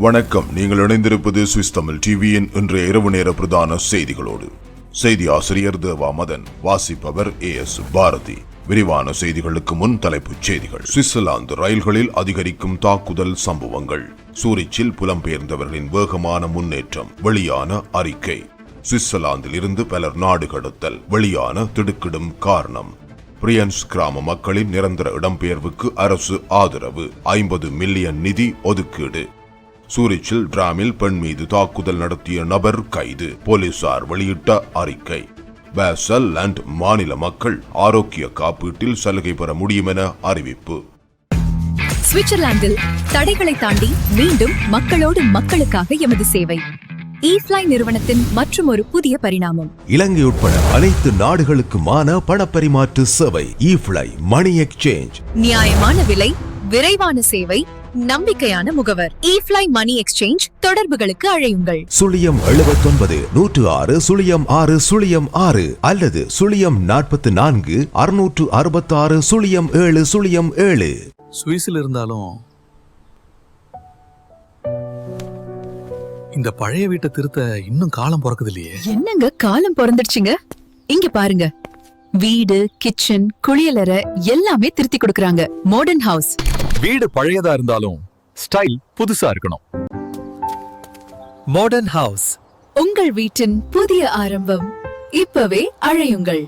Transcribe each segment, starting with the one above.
வணக்கம். நீங்கள் இணைந்திருப்பது சுவிஸ் தமிழ் டிவியின் இன்றைய இரவு நேர பிரதான செய்திகளோடு. செய்தி ஆசிரியர் தேவா மதன் வாசிப்பவர் ஏ எஸ் பாரதி. விரிவான செய்திகளுக்கு முன் தலைப்புச் செய்திகள். சுவிட்சர்லாந்து ரயில்களில் அதிகரிக்கும் தாக்குதல் சம்பவங்கள். சூரிச்சில் புலம்பெயர்ந்தவர்களின் வேகமான முன்னேற்றம். வெளியான அறிக்கை. சுவிட்சர்லாந்தில் இருந்து பலர் நாடு கடத்தல். வெளியான திடுக்கிடும் காரணம். பிரியன்ஸ் கிராம மக்களின் நிரந்தர இடம்பெயர்வுக்கு அரசு ஆதரவு. ஐம்பது மில்லியன் நிதி ஒதுக்கீடு. சூரிச்சில் டிராமில் பெண் மீது தாக்குதல் நடத்திய நபர் கைது. போலீசார் வெளியிட்ட அறிக்கை. பேசல் அண்ட் மாநில மக்கள் ஆரோக்கிய காப்பீட்டில் சலுகை பெற முடியும் என அறிவிப்பு. சுவிட்சர்லாந்தில் தடைகளை தாண்டி மீண்டும் மக்களோடு மக்களுக்காக எமது சேவை. ஈஃப்ளை நிறுவனத்தின் மற்றும் ஒரு புதிய பரிணாமம். இலங்கை உட்பட அனைத்து நாடுகளுக்குமான பணப்பரிமாற்று சேவை மணி எக்ஸ்சேஞ்ச் நியாயமான விலை விரைவான சேவை நம்பிக்கையான முகவர். ஈஃப்ளை மணி எக்ஸ்சேஞ்ச் தொடர்புகளுக்கு அழையுங்கள். சுழியம் எழுபத்தொன்பது நூற்று ஆறு சுழியம் ஆறு சுழியம் ஆறு அல்லது சுழியம் நாற்பத்தி நான்கு அறுநூற்று அறுபத்தாறு சுழியம் ஏழு சுழியம் ஏழு. சுவிஸில் இருந்தாலும் இந்த பழைய வீட்டை திருத்த இன்னும் காலம் பிறக்குது இல்லையே என்னங்க காலம் பிறந்துடுச்சுங்க? இங்க பாருங்க. வீடு கிச்சன் குளியலறை எல்லாமே திருத்தி கொடுக்கறாங்க. மாடர்ன் ஹவுஸ் வீடு பழையதா இருந்தாலும் ஸ்டைல் புதுசா இருக்கணும். மாடர்ன் ஹவுஸ் உங்கள் வீட்டின் புதிய ஆரம்பம் இப்பவே அழையுங்கள்.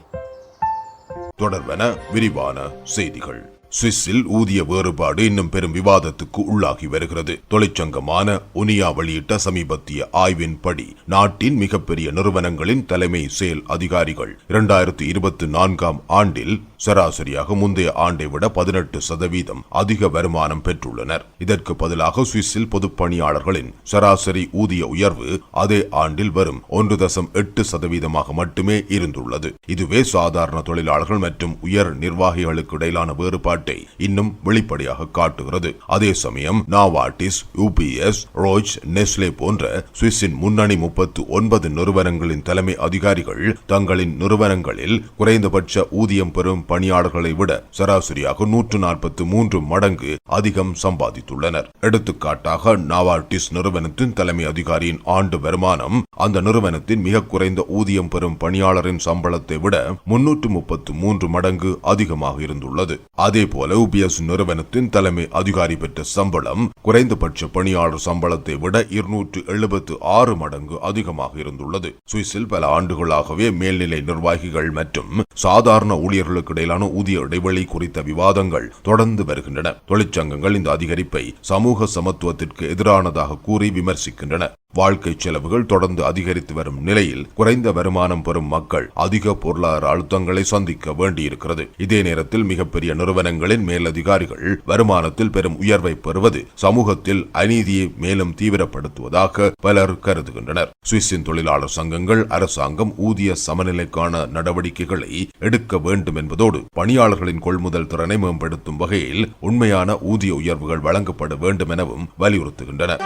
தொடர்வன விரிவான செய்திகள். சுவிஸில் ஊதிய வேறுபாடு இன்னும் பெரும் விவாதத்துக்கு உள்ளாகி வருகிறது. தொழிற்சங்கமான உனியா வெளியிட்ட சமீபத்திய ஆய்வின்படி நாட்டின் மிகப்பெரிய நிறுவனங்களின் தலைமை செயல் அதிகாரிகள் இரண்டாயிரத்தி இருபத்தி நான்காம் ஆண்டில் சராசரியாக முந்தைய ஆண்டை விட பதினெட்டு சதவீதம் அதிக வருமானம் பெற்றுள்ளனர். இதற்கு பதிலாக சுவிஸில் பொதுப்பணியாளர்களின் சராசரி ஊதிய உயர்வு அதே ஆண்டில் வரும் ஒன்று தசம் எட்டு சதவீதமாக மட்டுமே இருந்துள்ளது. இதுவே சாதாரண தொழிலாளர்கள் மற்றும் உயர் நிர்வாகிகளுக்கு இடையிலான வேறுபாட்டை இன்னும் வெளிப்படையாக காட்டுகிறது. அதே சமயம் நாவாட்டிஸ் யூபிஎஸ் ரோஜ் நெஸ்லே போன்ற சுவிஸின் முன்னணி முப்பத்து ஒன்பது நிறுவனங்களின் தலைமை அதிகாரிகள் தங்களின் நிறுவனங்களில் குறைந்தபட்ச ஊதியம் பெறும் பணியாளர்களை விட சராசரியாக நூற்று நாற்பத்தி மூன்று மடங்கு அதிகம் சம்பாதித்துள்ளனர். எடுத்துக்காட்டாக நாவார்டிஸ் நிறுவனத்தின் தலைமை அதிகாரியின் ஆண்டு வருமானம் அந்த நிறுவனத்தின் மிக குறைந்த ஊதியம் பெறும் பணியாளரின் சம்பளத்தை விட முன்னூற்று முப்பத்து மூன்று மடங்கு அதிகமாக இருந்துள்ளது. அதே போல உபிஎஸ் நிறுவனத்தின் தலைமை அதிகாரி பெற்ற சம்பளம் குறைந்தபட்ச பணியாளர் சம்பளத்தை விட இருநூற்று எழுபத்து ஆறு மடங்கு அதிகமாக இருந்துள்ளது. சுவிஸில் பல ஆண்டுகளாகவே மேல்நிலை நிர்வாகிகள் மற்றும் சாதாரண ஊழியர்களுக்கு இடையிலான ஊதிய இடைவெளி குறித்த விவாதங்கள் தொடர்ந்து வருகின்றன. தொழிற்சங்கங்கள் இந்த அதிகரிப்பை சமூக சமத்துவத்திற்கு எதிரானதாக கூறி விமர்சிக்கின்றன. வாழ்க்கை செலவுகள் தொடர்ந்து அதிகரித்து வரும் நிலையில் குறைந்த வருமானம் பெறும் மக்கள் அதிக பொருளாதார அழுத்தங்களை சந்திக்க வேண்டியிருக்கிறது. இதே நேரத்தில் மிகப்பெரிய நிறுவனங்களின் மேலதிகாரிகள் வருமானத்தில் பெரும் உயர்வை பெறுவது சமூகத்தில் அநீதியை மேலும் தீவிரப்படுத்துவதாக பலர் கருதுகின்றனர். சுவிஸின் தொழிலாளர் சங்கங்கள் அரசாங்கம் ஊதிய சமநிலைக்கான நடவடிக்கைகளை எடுக்க வேண்டும் என்பதோடு அதோடு பணியாளர்களின் கொள்முதல் திறனை மேம்படுத்தும் வகையில் உண்மையான ஊதிய உயர்வுகள் வழங்கப்பட வேண்டும் எனவும் வலியுறுத்துகின்றனர்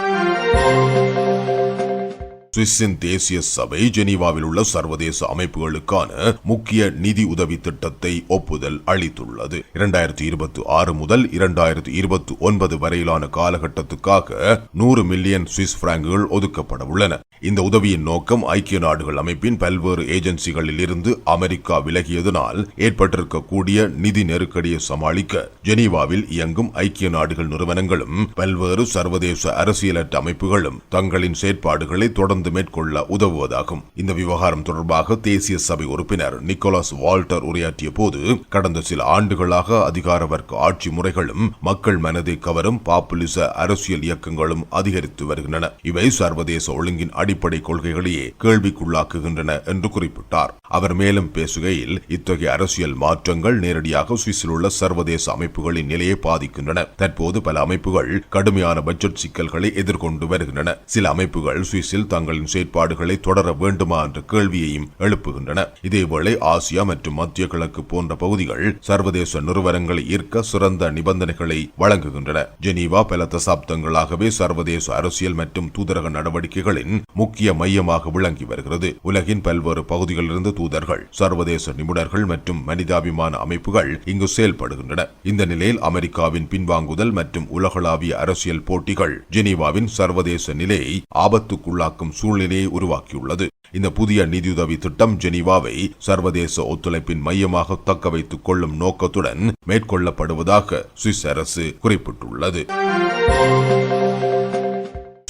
சுவிஸின் தேசிய சபை ஜெனீவாவில் உள்ள சர்வதேச அமைப்புகளுக்கான முக்கிய நிதி உதவி திட்டத்தை ஒப்புதல் அளித்துள்ளது. இரண்டாயிரத்தி இருபத்தி ஆறு முதல் இரண்டாயிரத்தி இருபத்தி ஒன்பது வரையிலான காலகட்டத்துக்காக நூறு மில்லியன் சுவிஸ் பிராங்குகள் ஒதுக்கப்பட உள்ளன. இந்த உதவியின் நோக்கம் ஐக்கிய நாடுகள் அமைப்பின் பல்வேறு ஏஜென்சிகளில் இருந்து அமெரிக்கா விலகியதனால் ஏற்பட்டிருக்கக்கூடிய நிதி நெருக்கடியை சமாளிக்க ஜெனீவாவில் இயங்கும் ஐக்கிய நாடுகள் நிறுவனங்களும் பல்வேறு சர்வதேச அரசியலற்ற அமைப்புகளும் தங்களின் செயற்பாடுகளை தொடர்ந்து மேற்கொள்ள உதவுவதாகும். இந்த விவகாரம் தொடர்பாக தேசிய சபை உறுப்பினர் நிக்கோலாஸ் வால்டர் உரையாற்றிய போது கடந்த சில ஆண்டுகளாக அதிகார வர்க்க ஆட்சி முறைகளும் மக்கள் மனதை கவரும் பாப்புலிச அரசியல் இயக்கங்களும் அதிகரித்து வருகின்றன. இவை சர்வதேச ஒழுங்கின் அடி அடிப்படை கொள்கைகளையே கேள்விக்குள்ளாக்குகின்றன என்று குறிப்பிட்டார். அவர் மேலும் பேசுகையில் இத்தகைய அரசியல் மாற்றங்கள் நேரடியாக சுவிஸில் உள்ள சர்வதேச அமைப்புகளின் நிலையை பாதிக்கின்றன. தற்போது பல அமைப்புகள் கடுமையான பட்ஜெட் சிக்கல்களை எதிர்கொண்டு வருகின்றன. சில அமைப்புகள் சுவிஸில் தங்களின் செயற்பாடுகளை தொடர வேண்டுமா என்ற கேள்வியையும் எழுப்புகின்றன. இதேவேளை ஆசியா மற்றும் மத்திய கிழக்கு போன்ற பகுதிகள் சர்வதேச நிறுவனங்களை ஈர்க்க சிறந்த நிபந்தனைகளை வழங்குகின்றன. ஜெனீவா பல தசாப்தங்களாகவே சர்வதேச அரசியல் மற்றும் தூதரக நடவடிக்கைகளின் முக்கிய மையமாக விளங்கி வருகிறது. உலகின் பல்வேறு பகுதிகளிலிருந்து தூதர்கள் சர்வதேச நிபுணர்கள் மற்றும் மனிதாபிமான அமைப்புகள் இங்கு செயல்படுகின்றன. இந்த நிலையில் அமெரிக்காவின் பின்வாங்குதல் மற்றும் உலகளாவிய அரசியல் போட்டிகள் ஜெனீவாவின் சர்வதேச நிலையை ஆபத்துக்குள்ளாக்கும் சூழ்நிலையை உருவாக்கியுள்ளது. இந்த புதிய நிதியுதவி திட்டம் ஜெனீவாவை சர்வதேச ஒத்துழைப்பின் மையமாக தக்க வைத்துக் கொள்ளும் நோக்கத்துடன் மேற்கொள்ளப்படுவதாக சுவிஸ் அரசு குறிப்பிட்டுள்ளது.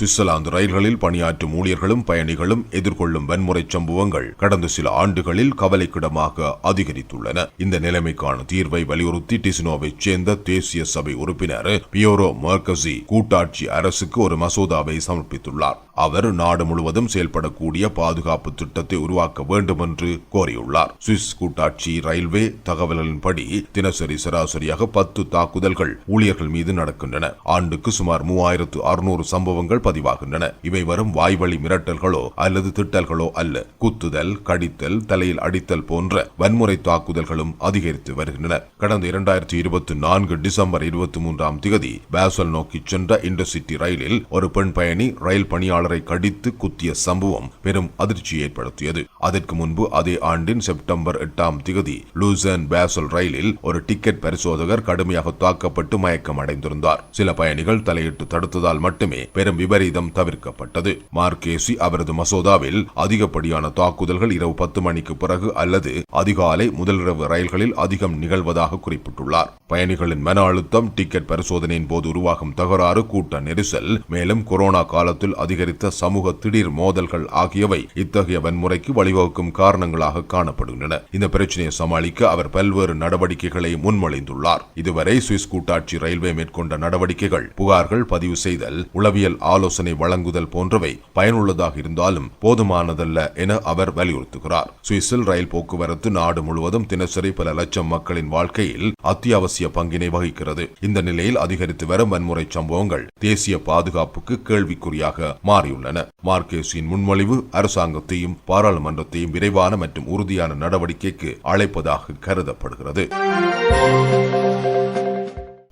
சுவிட்சர்லாந்து ரயில்களில் பணியாற்றும் ஊழியர்களும் பயணிகளும் எதிர்கொள்ளும் வன்முறை சம்பவங்கள் கடந்த சில ஆண்டுகளில் கவலைக்கிடமாக அதிகரித்துள்ளன. இந்த நிலைமைக்கான தீர்வை வலியுறுத்தி டிசினோவைச் சேர்ந்த தேசிய சபை உறுப்பினர் பியோரோ மர்கசி கூட்டாட்சி அரசுக்கு ஒரு மசோதாவை சமர்ப்பித்துள்ளார். அவர் நாடு முழுவதும் செயல்படக்கூடிய பாதுகாப்பு திட்டத்தை உருவாக்க வேண்டும் என்று கோரியுள்ளார். சுவிஸ் கூட்டாட்சி ரயில்வே தகவல்களின்படி தினசரி சராசரியாக பத்து தாக்குதல்கள் ஊழியர்கள் மீது நடக்கின்றன. ஆண்டுக்கு சுமார் மூவாயிரத்து அறுநூறு சம்பவங்கள் பதிவாகின்றன. இவை வரும் வாய்வழி மிரட்டல்களோ அல்லது திட்டல்களோ அல்ல. குத்துதல் கடித்தல் தலையில் அடித்தல் போன்ற வன்முறை தாக்குதல்களும் அதிகரித்து வருகின்றன. கடந்த இரண்டாயிரத்தி இருபத்தி நான்கு டிசம்பர் இருபத்தி மூன்றாம் திகதி பேசல் நோக்கி சென்ற இண்டர்சிட்டி ரயிலில் ஒரு பெண் பயணி ரயில் பணியாளர் கடித்து குத்திய சம்பவம் பெரும் அதிர்ச்சி ஏற்படுத்தியது. அதற்கு முன்பு அதே ஆண்டின் செப்டம்பர் எட்டாம் திகதி லூசன் பேசல் ரயிலில் ஒரு டிக்கெட் பரிசோதகர் கடுமையாக தாக்கப்பட்டு மயக்கம் அடைந்திருந்தார். சில பயணிகள் தலையிட்டு தடுத்ததால் மட்டுமே பெரும் விபரீதம் தவிர்க்கப்பட்டது. மார்கேசி அவரது மசோதாவில் அதிகப்படியான தாக்குதல்கள் இரவு பத்து மணிக்கு பிறகு அல்லது அதிகாலை முதலிரவு ரயில்களில் அதிகம் நிகழ்வதாக குறிப்பிட்டுள்ளார். பயணிகளின் மன அழுத்தம் டிக்கெட் பரிசோதனையின் போது உருவாகும் தகராறு கூட்ட நெரிசல் மேலும் கொரோனா காலத்தில் அதிகரித்து சமூக திடீர் மோதல்கள் ஆகியவை இத்தகைய வன்முறைக்கு வழிவகுக்கும் காரணங்களாக காணப்படுகின்றன. இந்த பிரச்சனையை சமாளிக்க அவர் பல்வேறு நடவடிக்கைகளை முன்மொழிந்துள்ளார். இதுவரை சுவிஸ் கூட்டாட்சி ரயில்வே மேற்கொண்ட நடவடிக்கைகள் புகார்கள் பதிவு செய்தல் உளவியல் ஆலோசனை வழங்குதல் போன்றவை பயனுள்ளதாக இருந்தாலும் போதுமானதல்ல என அவர் வலியுறுத்துகிறார். சுவிஸில் ரயில் போக்குவரத்து நாடு முழுவதும் தினசரி பல லட்சம் மக்களின் வாழ்க்கையில் அத்தியாவசிய பங்கினை வகிக்கிறது. இந்த நிலையில் அதிகரித்து வரும் வன்முறை சம்பவங்கள் தேசிய பாதுகாப்புக்கு கேள்விக்குறியாக மாறியுள்ளன. மார்க்கேஸின் முன்மொழிவு அரசாங்கத்தையும் பாராளுமன்றத்தையும் விரைவான மற்றும் உறுதியான நடவடிக்கைக்கு அழைப்பதாக கருதப்படுகிறது.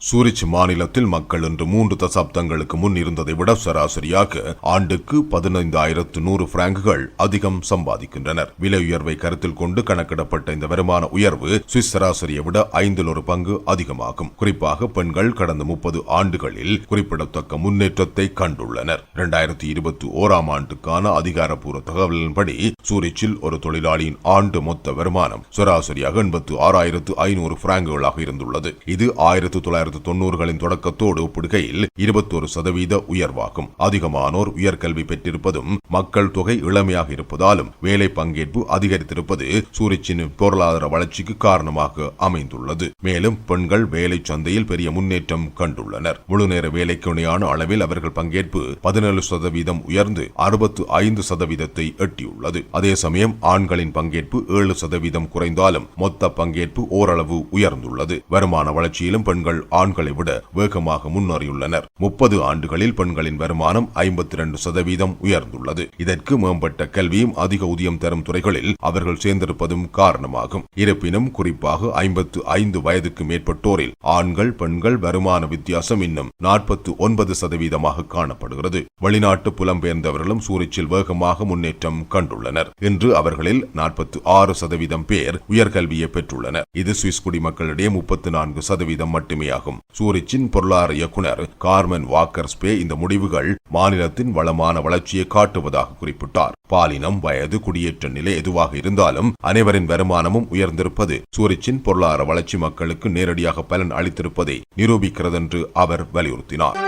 சூரிச் மாநிலத்தில் மக்கள் இன்று மூன்று தசாப்தங்களுக்கு முன் இருந்ததை விட சராசரியாக ஆண்டுக்கு பதினைந்தாயிரத்து நூறு பிராங்குகள் அதிகம் சம்பாதிக்கின்றனர். விலை உயர்வை கருத்தில் கொண்டு கணக்கிடப்பட்ட இந்த வருமான உயர்வு சுவிஸ் சராசரியை விட ஐந்தில் ஒரு பங்கு அதிகமாகும். குறிப்பாக பெண்கள் கடந்த முப்பது ஆண்டுகளில் குறிப்பிடத்தக்க முன்னேற்றத்தை கண்டுள்ளனர். இரண்டாயிரத்தி இருபத்தி ஓராம் ஆண்டுக்கான அதிகாரப்பூர்வ தகவலின்படி சூரிச்சில் ஒரு தொழிலாளியின் ஆண்டு மொத்த வருமானம் சராசரியாக எண்பத்து ஆறாயிரத்து ஐநூறு பிராங்குகளாக இருந்துள்ளது. இது ஆயிரத்து தொள்ளாயிரத்து தொன்னூறுகளின் தொடக்கத்தோடு ஒப்பிடுகையில் இருபத்தோரு சதவீத உயர்வாகும். அதிகமானோர் உயர்கல்வி பெற்றிருப்பதும் மக்கள் தொகை இளமையாக இருப்பதாலும் வேலை பங்கேற்பு அதிகரித்திருப்பது சூரிச்சின் பொருளாதார வளர்ச்சிக்கு காரணமாக அமைந்துள்ளது. மேலும் பெண்கள் வேலை சந்தையில் பெரிய முன்னேற்றம் கண்டுள்ளனர். முழுநேர வேலைக்குணையான அளவில் அவர்கள் பங்கேற்பு பதினேழு சதவீதம் உயர்ந்து அறுபத்து ஐந்து சதவீதத்தை எட்டியுள்ளது. அதே சமயம் ஆண்களின் பங்கேற்பு ஏழு சதவீதம் குறைந்தாலும் மொத்த பங்கேற்பு ஓரளவு உயர்ந்துள்ளது. வருமான வளர்ச்சியிலும் பெண்கள் ஆண்களை விட வேகமாக முன்னேறியுள்ளனர். முப்பது ஆண்டுகளில் பெண்களின் வருமானம் ஐம்பத்தி இரண்டு சதவீதம் உயர்ந்துள்ளது. இதற்கு மேம்பட்ட கல்வியும் அதிக ஊதியம் தரும் துறைகளில் அவர்கள் சேர்ந்திருப்பதும் காரணமாகும். இருப்பினும் குறிப்பாக ஐம்பத்து ஐந்து வயதுக்கு மேற்பட்டோரில் ஆண்கள் பெண்கள் வருமான வித்தியாசம் இன்னும் நாற்பத்து ஒன்பது சதவீதமாக காணப்படுகிறது. வெளிநாட்டு புலம்பெயர்ந்தவர்களும் சூரிச்சில் வேகமாக முன்னேற்றம் கண்டுள்ளனர். இன்று அவர்களில் நாற்பத்து ஆறு சதவீதம் பேர் உயர்கல்வியை பெற்றுள்ளனர். இது சுவிஸ் குடிமக்களிடையே முப்பத்து நான்கு சதவீதம் மட்டுமே ஆகும் சூரிச்சின் பொருளாதார இயக்குனர் கார்மன் வாக்கர்ஸ்பே இந்த முடிவுகள் மாநிலத்தின் வளமான வளர்ச்சியை காட்டுவதாக குறிப்பிட்டார். பாலினம் வயது குடியேற்ற நிலை எதுவாக இருந்தாலும் அனைவரின் வருமானமும் உயர்ந்திருப்பது சூரிச்சின் பொருளாதார வளர்ச்சி மக்களுக்கு நேரடியாக பலன் அளித்திருப்பதை நிரூபிக்கிறது என்று அவர் வலியுறுத்தினார்.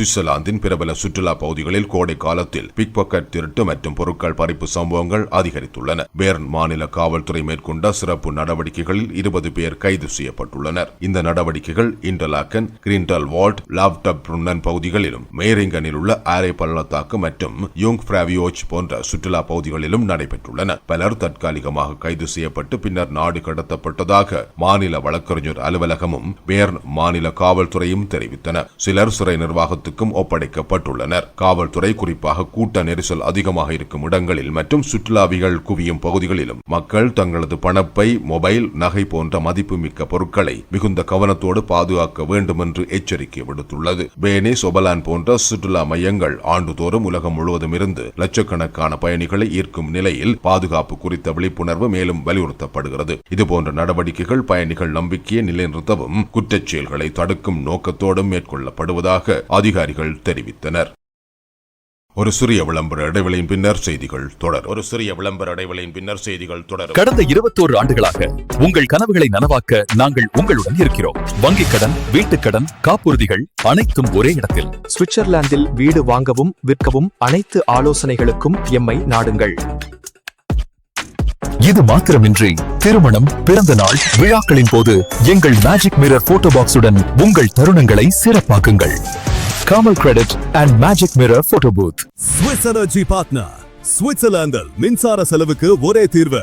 சுவிட்சர்லாந்தின் பிரபல சுற்றுலா பகுதிகளில் கோடை காலத்தில் பிக் பாக்கெட் திருட்டு மற்றும் பொருட்கள் பறிப்பு சம்பவங்கள் அதிகரித்துள்ளன. பேர்ன் மாநில காவல்துறை மேற்கொண்ட சிறப்பு நடவடிக்கைகளில் இருபது பேர் கைது செய்யப்பட்டுள்ளனர். இந்த நடவடிக்கைகள் இன்டர்லாக்கன் கிரீன்டல் வால்ட் லாப்டப் ருன்னன் பகுதிகளிலும் மேரிங்கனில் உள்ள ஆரே பள்ளத்தாக்கு மற்றும் யோங் பிராவியோச் போன்ற சுற்றுலா பகுதிகளிலும் நடைபெற்றுள்ளன. பலர் தற்காலிகமாக கைது செய்யப்பட்டு பின்னர் நாடு கடத்தப்பட்டதாக மாநில வழக்கறிஞர் அலுவலகமும் பேர்ன் மாநில காவல்துறையும் தெரிவித்தன. சிலர் சிறை நிர்வாகத்துக்கும் ஒப்படைக்கப்பட்டுள்ளனர். காவல்துறை குறிப்பாக கூட்ட நெரிசல் அதிகமாக இருக்கும் இடங்களில் மற்றும் சுற்றுலாவிகள் குவியும் பகுதிகளிலும் மக்கள் தங்களது பணப்பை மொபைல் நகை போன்ற மதிப்புமிக்க பொருட்களை மிகுந்த கவனத்தோடு பாதுகாக்க வேண்டும் என்று எச்சரிக்கை விடுத்துள்ளது. பேனே சொபலான் போன்ற சுற்றுலா மையங்கள் ஆண்டுதோறும் உலகம் முழுவதும் இருந்து லட்சக்கணக்கான பயணிகளை ஈர்க்கும் நிலையில் பாதுகாப்பு குறித்த விழிப்புணர்வு மேலும் வலியுறுத்தப்படுகிறது. இதுபோன்ற நடவடிக்கைகள் பயணிகள் நம்பிக்கையை நிலைநிறுத்தவும் குற்றச் செயல்களை தடுக்கும் நோக்கத்தோடும் மேற்கொள்ளப்படுவதாக அதிகாரிகள் தெரிவித்தனர். ஒரு சிறிய விளம்பர இடைவெளியின் பின்னர் செய்திகள் தொடர் ஒரு சிறிய விளம்பர இடைவெளியின் பின்னர் செய்திகள் தொடரும். கடந்த இருபத்தோரு ஆண்டுகளாக உங்கள் கனவுகளை நனவாக்க நாங்கள் உங்களுடன் இருக்கிறோம். வங்கிக் கடன் வீட்டுக் கடன் காப்புறுதிகள் அனைத்தும் ஒரே இடத்தில். சுவிட்சர்லாந்தில் வீடு வாங்கவும் விற்கவும் அனைத்து ஆலோசனைகளுக்கும் எம்மை நாடுங்கள். இது மாத்திரமின்றி திருமணம் பிறந்த நாள் விழாக்களின் போது எங்கள் மேஜிக் மிரர் போட்டோ பாக்ஸுடன் உங்கள் தருணங்களை சிறப்பாக்குங்கள். காமல் credit and magic mirror photo booth Swiss energy partner சுவிட்சர்லாந்தில் மின்சார செலவுக்கு ஒரே தீர்வு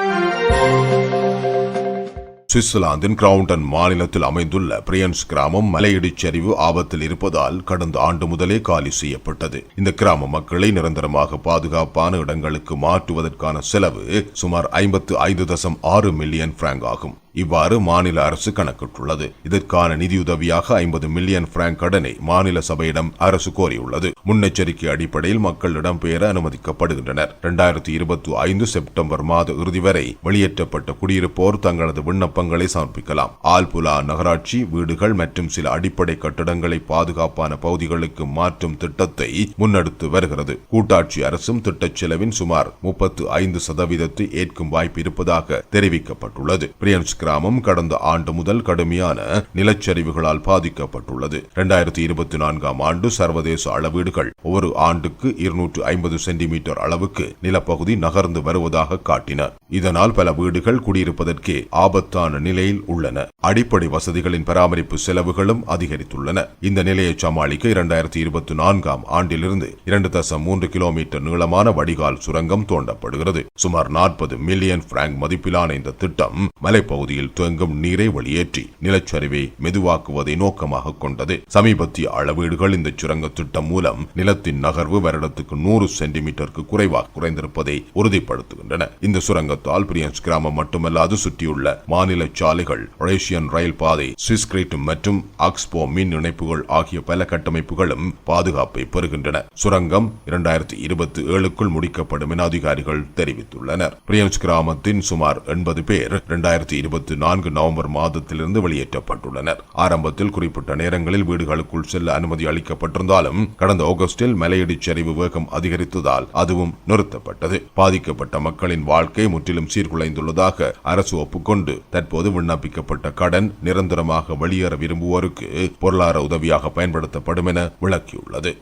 சுவிட்சர்லாந்தின் கிரவுண்டன் மாநிலத்தில் அமைந்துள்ள பிரியன்ஸ் கிராமம் மலையிடிச் சரிவு ஆபத்தில் இருப்பதால் கடந்த ஆண்டு முதலே காலி செய்யப்பட்டது. இந்த கிராம மக்களை நிரந்தரமாக பாதுகாப்பான இடங்களுக்கு மாற்றுவதற்கான செலவு சுமார் ஐம்பத்து ஐந்து தசம் ஆறு மில்லியன் பிராங்க் ஆகும். இவ்வாறு மாநில அரசு கணக்கிட்டுள்ளது. இதற்கான நிதியுதவியாக ஐம்பது மில்லியன் பிராங்க் கடனை மாநில சபையிடம் அரசு கோரியுள்ளது. முன்னெச்சரிக்கை அடிப்படையில் மக்கள் இடம்பெயர அனுமதிக்கப்படுகின்றனர். இரண்டாயிரத்தி இருபத்தி ஐந்து செப்டம்பர் மாத இறுதி வரை வெளியேற்றப்பட்ட குடியிருப்போர் தங்களது விண்ணப்பங்களை சமர்ப்பிக்கலாம். ஆல்புலா நகராட்சி வீடுகள் மற்றும் சில அடிப்படை கட்டடங்களை பாதுகாப்பான பகுதிகளுக்கு மாற்றும் திட்டத்தை முன்னெடுத்து வருகிறது. கூட்டாட்சி அரசும் திட்டச் செலவின் சுமார் முப்பத்து ஐந்து சதவீதத்தை ஏற்கும் வாய்ப்பு இருப்பதாக தெரிவிக்கப்பட்டுள்ளது. பிரியன்ஸ் கிராமம் கடந்த ஆண்டு முதல் கடுமையான நிலச்சரிவுகளால் பாதிக்கப்பட்டுள்ளது. இரண்டாயிரத்தி இருபத்தி நான்காம் ஆண்டு சர்வதேச அளவீடுகள் ஒரு ஆண்டுக்கு இருநூற்று ஐம்பது சென்டிமீட்டர் அளவுக்கு நிலப்பகுதி நகர்ந்து வருவதாக காட்டின. இதனால் பல வீடுகள் குடியிருப்பதற்கே ஆபத்தான நிலையில் உள்ளன. அடிப்படை வசதிகளின் பராமரிப்பு செலவுகளும் அதிகரித்துள்ளன. இந்த நிலையை சமாளிக்க இரண்டாயிரத்தி இருபத்தி நான்காம் ஆண்டிலிருந்து இரண்டு தசம் மூன்று கிலோமீட்டர் நீளமான வடிகால் சுரங்கம் தோண்டப்படுகிறது. சுமார் நாற்பது மில்லியன் பிராங்க் மதிப்பிலான இந்த திட்டம் மலைப்பகுதி பகுதியில் தேங்கும் நீரை வெளியேற்றி நிலச்சரிவை மெதுவாக்குவதை நோக்கமாக கொண்டது. சமீபத்திய அளவீடுகள் இந்த சுரங்க திட்டம் மூலம் நிலத்தின் நகர்வு வருடத்துக்கு நூறு சென்டிமீட்டருக்கு குறைவாக குறைந்திருப்பதை உறுதிப்படுத்துகின்றன. இந்த சுரங்கத்தால் பிரியன்ஸ் கிராமம் மட்டுமல்லாது சுற்றியுள்ள மாநில சாலைகள் ரேஷியன் ரயில் பாதை சுவிஸ்கிரீட் மற்றும் ஆக்ஸ்போ மின் இணைப்புகள் ஆகிய பல கட்டமைப்புகளும் பாதுகாப்பை பெறுகின்றன. சுரங்கம் இரண்டாயிரத்தி இருபத்தி ஏழுக்குள் முடிக்கப்படும் என அதிகாரிகள் தெரிவித்துள்ளனர். பிரியன்ஸ் கிராமத்தின் சுமார் எண்பது பேர் இரண்டாயிரத்தி இருபத்தி நான்கு நவம்பர் மாதத்திலிருந்து வெளியேற்றப்பட்டுள்ளனர். ஆரம்பத்தில் குறிப்பிட்ட நேரங்களில் வீடுகளுக்குள் செல்ல அனுமதி அளிக்கப்பட்டிருந்தாலும் கடந்த ஆகஸ்டில் மலையடிச் சரிவு வேகம் அதிகரித்ததால் அதுவும் நிறுத்தப்பட்டது. பாதிக்கப்பட்ட மக்களின் வாழ்க்கை முற்றிலும் சீர்குலைந்துள்ளதாக அரசு ஒப்புக்கொண்டு தற்போது விண்ணப்பிக்கப்பட்ட கடன் நிரந்தரமாக வெளியேற விரும்புவோருக்கு பொருளாதார உதவியாக பயன்படுத்தப்படும் என விளக்கியுள்ளது.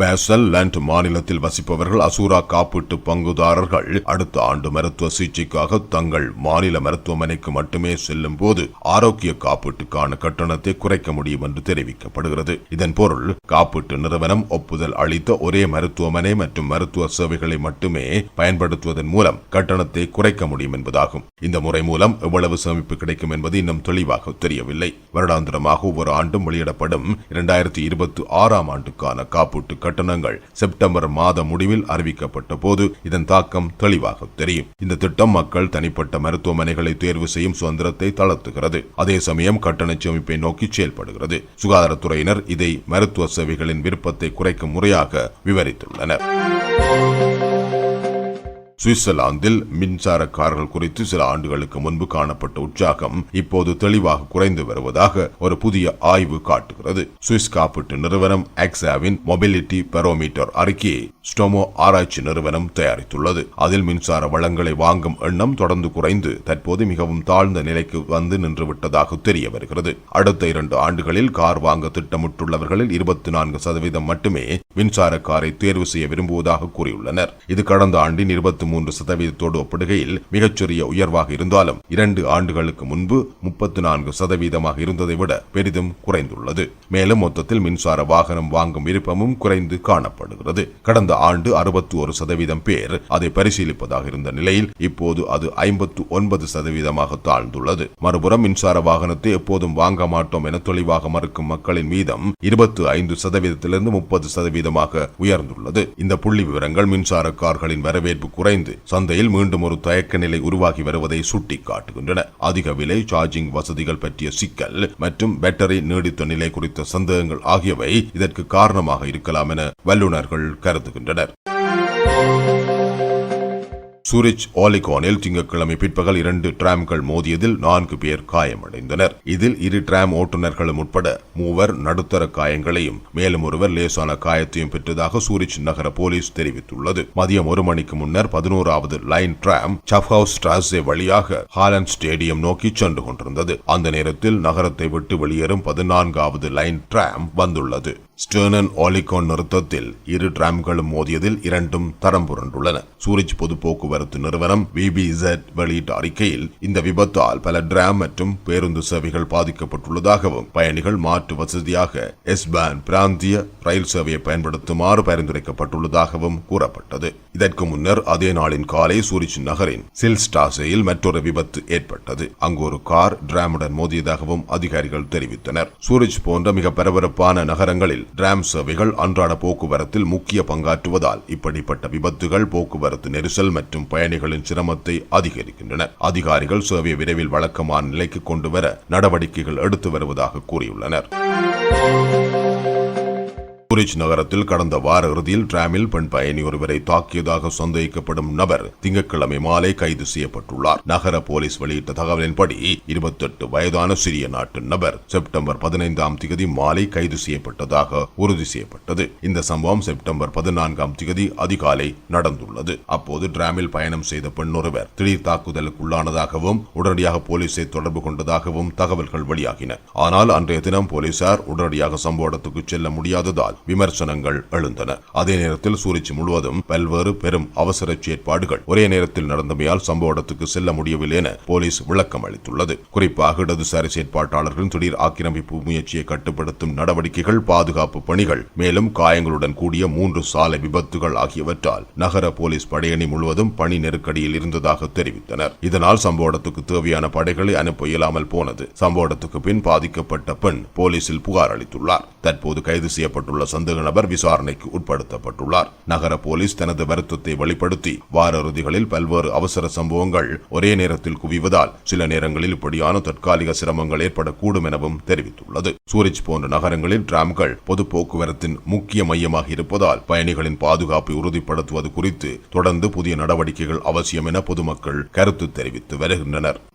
பேசல் லேண்ட் மாநிலத்தில் வசிப்பவர்கள் அசூரா காப்பீட்டு பங்குதாரர்கள். அடுத்த ஆண்டு மருத்துவ சிகிச்சைக்காக தங்கள் மாநில மருத்துவமனைக்கு மட்டுமே செல்லும் போது ஆரோக்கிய காப்பீட்டுக்கான கட்டணத்தை குறைக்க முடியும் என்று தெரிவிக்கப்படுகிறது. இதன் பொருள் காப்பீட்டு நிறுவனம் ஒப்புதல் அளித்த ஒரே மருத்துவமனை மற்றும் மருத்துவ சேவைகளை மட்டுமே பயன்படுத்துவதன் மூலம் கட்டணத்தை குறைக்க முடியும் என்பதாகும். இந்த முறை மூலம் எவ்வளவு சேமிப்பு கிடைக்கும் என்பது இன்னும் தெளிவாக தெரியவில்லை. வருடாந்திரமாக ஒவ்வொரு ஆண்டும் வெளியிடப்படும் இரண்டாயிரத்தி இருபத்தி ஆறாம் ஆண்டுக்கான காப்பீட்டு கட்டணங்கள் செப்டம்பர் மாத முடிவில் அறிவிக்கப்பட்ட போது இதன் தாக்கம் தெளிவாக தெரியும். இந்த திட்டம் மக்கள் தனிப்பட்ட மருத்துவமனைகளை தேர்வு செய்யும் சுதந்திரத்தை தளர்த்துகிறது. அதே சமயம் கட்டண சேமிப்பை நோக்கி செயல்படுகிறது. சுகாதாரத்துறையினர் இதை மருத்துவ சேவைகளின் விருப்பத்தை குறைக்கும் முறையாக விவரித்துள்ளனர். சுவிட்சர்லாந்தில் மின்சார கார்கள் குறித்து சில ஆண்டுகளுக்கு முன்பு காணப்பட்ட உற்சாகம் இப்போது தெளிவாக குறைந்து வருவதாக ஒரு புதிய ஆய்வு காட்டுகிறது. சுவிஸ் காப்பீட்டு நிறுவனம் ஆக்சாவின் மொபிலிட்டி பெரோமீட்டர் அறிக்கையை ஸ்டோமோ ஆராய்ச்சி நிறுவனம் தயாரித்துள்ளது. அதில் மின்சார வளங்களை வாங்கும் எண்ணம் தொடர்ந்து குறைந்து தற்போது மிகவும் தாழ்ந்த நிலைக்கு வந்து நின்று விட்டதாக தெரிய வருகிறது. அடுத்த இரண்டு ஆண்டுகளில் கார் வாங்க திட்டமிட்டுள்ளவர்களில் இருபத்தி நான்கு சதவீதம் மட்டுமே மின்சார காரை தேர்வு செய்ய விரும்புவதாக கூறியுள்ளனர். இது கடந்த ஆண்டின் இருபத்தி மூன்று சதவீதத்தோடு ஒப்பிடுகையில் மிகச்சிறிய உயர்வாக இருந்தாலும் இரண்டு ஆண்டுகளுக்கு முன்பு முப்பத்தி நான்கு சதவீதமாக இருந்ததை விட பெரிதும் குறைந்துள்ளது. மேலும் மொத்தத்தில் மின்சார வாகனம் வாங்கும் விருப்பமும் குறைந்து காணப்படுகிறது. கடந்த ஆண்டு அறுபத்தி ஒரு சதவீதம் பேர் அதை பரிசீலிப்பதாக இருந்த நிலையில் இப்போது அது ஐம்பத்து ஒன்பது சதவீதமாக தாழ்ந்துள்ளது. மறுபுறம் மின்சார வாகனத்தை எப்போதும் வாங்க மாட்டோம் என தெளிவாக மறுக்கும் மக்களின் வீதம் இருபத்தி ஐந்து சதவீதத்திலிருந்து முப்பது சதவீதமாக உயர்ந்துள்ளது. இந்த புள்ளி விவரங்கள் மின்சார கார்களின் வரவேற்பு குறைந்து சந்தையில் மீண்டும் ஒரு தயக்க நிலை உருவாகி வருவதை சுட்டிக்காட்டுகின்றன. அதிக விலை சார்ஜிங் வசதிகள் பற்றிய சிக்கல் மற்றும் பேட்டரி நீடித்த நிலை குறித்த சந்தேகங்கள் ஆகியவை இதற்கு காரணமாக இருக்கலாம் என வல்லுநர்கள் கருதுகின்றனர். சூரிச் ஆலிகானில் திங்கட்கிழமை பிற்பகல் இரண்டு டிராம்கள் மோதியதில் நான்கு பேர் காயமடைந்தனர். இதில் இரு டிராம் ஓட்டுநர்களும் உட்பட மூவர் நடுத்தர காயங்களையும் மேலும் ஒருவர் லேசான காயத்தையும் பெற்றதாக சூரிச் நகர போலீஸ் தெரிவித்துள்ளது. மதியம் ஒரு மணிக்கு முன்னர் பதினோராவது லைன் டிராம் சஃப்ஹவுஸ் ஸ்ட்ராஸே வழியாக ஹாலண்ட் ஸ்டேடியம் நோக்கி சென்று கொண்டிருந்தது. அந்த நேரத்தில் நகரத்தை விட்டு வெளியேறும் பதினான்காவது லைன் டிராம் வந்துள்ளது. ஸ்டேர்னன் ஓலிகான் நிறுத்தத்தில் இரு டிராம்களும் மோதியதில் இரண்டும் தரம் புரண்டுள்ளன. சூரிச் பொது போக்குவரத்து நிறுவனம் விபிஇசட் வெளியிட்ட அறிக்கையில் இந்த விபத்தால் பல டிராம் மற்றும் பேருந்து சேவைகள் பாதிக்கப்பட்டுள்ளதாகவும் பயணிகள் மாற்று வசதியாக எஸ்பான் பிராந்திய ரயில் சேவையை பயன்படுத்துமாறு பரிந்துரைக்கப்பட்டுள்ளதாகவும் கூறப்பட்டது. இதற்கு முன்னர் அதே நாளின் காலை சூரிச் நகரின் சில்ஸ்டாசையில் மற்றொரு விபத்து ஏற்பட்டது. அங்கு ஒரு கார் டிராமுடன் மோதியதாகவும் அதிகாரிகள் தெரிவித்தனர். சூரிச் போன்ற மிக பரபரப்பான நகரங்களில் டிராம் சேவைகள் அன்றாட போக்குவரத்தில் முக்கிய பங்காற்றுவதால் இப்படிப்பட்ட விபத்துகள் போக்குவரத்து நெரிசல் மற்றும் பயணிகளின் சிரமத்தை அதிகரிக்கின்றன. அதிகாரிகள் சேவையை விரைவில் வழக்கமான நிலைக்கு கொண்டு வர நடவடிக்கைகள் எடுத்து வருவதாக கூறியுள்ளனர். குரிச் நகரத்தில் கடந்த வார இறுதியில் டிராமில் பெண் பயணி ஒருவரை தாக்கியதாக சந்தேகிக்கப்படும் நபர் திங்கட்கிழமை மாலை கைது செய்யப்பட்டுள்ளார். நகர போலீஸ் வெளியிட்ட தகவலின்படி இருபத்தெட்டு வயதான சிறிய நாட்டு நபர் செப்டம்பர் பதினைந்தாம் திகதி மாலை கைது செய்யப்பட்டதாக உறுதி செய்யப்பட்டது. இந்த சம்பவம் செப்டம்பர் பதினான்காம் திகதி அதிகாலை நடந்துள்ளது. அப்போது டிராமில் பயணம் செய்த பெண் ஒருவர் திடீர் தாக்குதலுக்குள்ளானதாகவும் உடனடியாக போலீசை தொடர்பு கொண்டதாகவும் தகவல்கள் வெளியாகின. ஆனால் அன்றைய தினம் போலீசார் உடனடியாக சம்பவ இடத்துக்கு செல்ல முடியாததால் விமர்சனங்கள் எழுந்தன. அதே நேரத்தில் சூரிச் முழுவதும் பல்வேறு பெரும் அவசர செயற்பாடுகள் ஒரே நேரத்தில் நடந்தமையால் சம்பவ இடத்துக்கு செல்ல முடியவில்லை என போலீஸ் விளக்கம் அளித்துள்ளது. குறிப்பாக இடதுசாரி செயற்பாட்டாளர்களின் திடீர் ஆக்கிரமிப்பு முயற்சியை கட்டுப்படுத்தும் நடவடிக்கைகள் பாதுகாப்பு பணிகள் மேலும் காயங்களுடன் கூடிய மூன்று சாலை விபத்துகள் ஆகியவற்றால் நகர போலீஸ் படையணி முழுவதும் பணி நெருக்கடியில் இருந்ததாக தெரிவித்தனர். இதனால் சம்பவ இடத்துக்கு தேவையான படைகளை அனுப்ப இயலாமல் போனது. சம்பவ இடத்துக்கு பின் பாதிக்கப்பட்ட பெண் போலீசில் புகார் அளித்துள்ளார். தற்போது கைது செய்யப்பட்டுள்ள சந்தேக நபர் விசாரணைக்கு உட்படுத்தப்பட்டுள்ளார். நகர போலீஸ் தனது வருத்தத்தை வெளிப்படுத்தி வார இறுதிகளில் பல்வேறு அவசர சம்பவங்கள் ஒரே நேரத்தில் குவிவதால் சில நேரங்களில் இப்படியான தற்காலிக சிரமங்கள் ஏற்படக்கூடும் எனவும் தெரிவித்துள்ளது. சூரிச் போன்ற நகரங்களில் டிராம்கள் பொது போக்குவரத்தின் முக்கிய மையமாக இருப்பதால் பயணிகளின் பாதுகாப்பை உறுதிப்படுத்துவது குறித்து தொடர்ந்து புதிய நடவடிக்கைகள் அவசியம் என பொதுமக்கள் கருத்து தெரிவித்து வருகின்றனர்.